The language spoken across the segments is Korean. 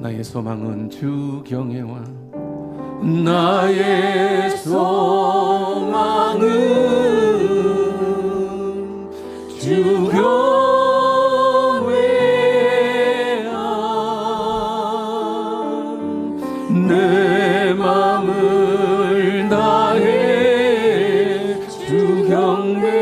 나의 소망은 주 경애와 나의 소망은 주 경외야 내 맘을 나의 주 경외.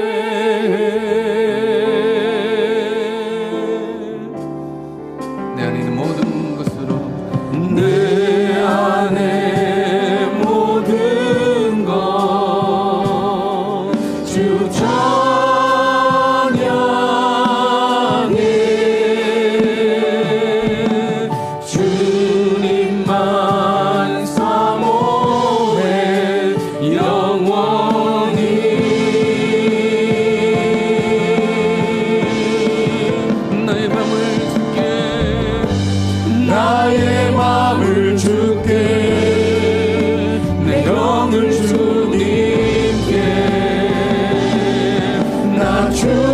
true.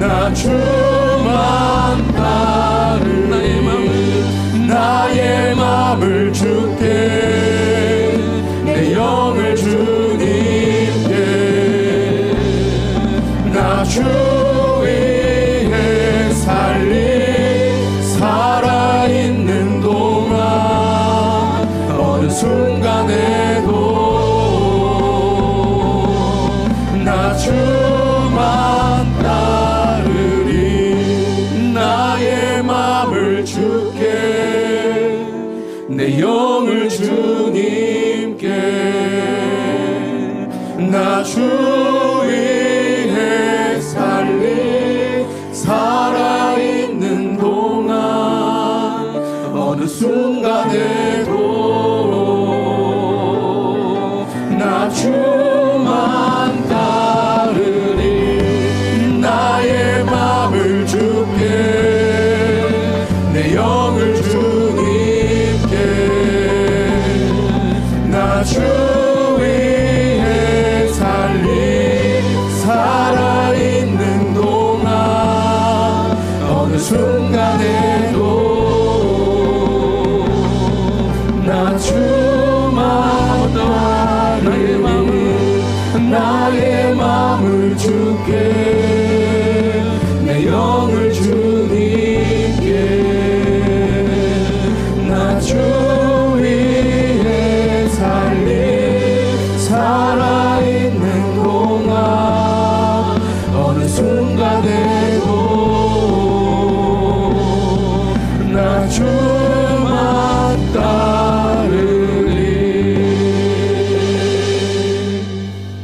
나 주만 나를 나의 마음을 나의 마음을 주께 내 영을 주님께 나 주. 내 영을 주님께 나 주위에 살리 살 나 주마다 나의 마음을 나의 마음을 주께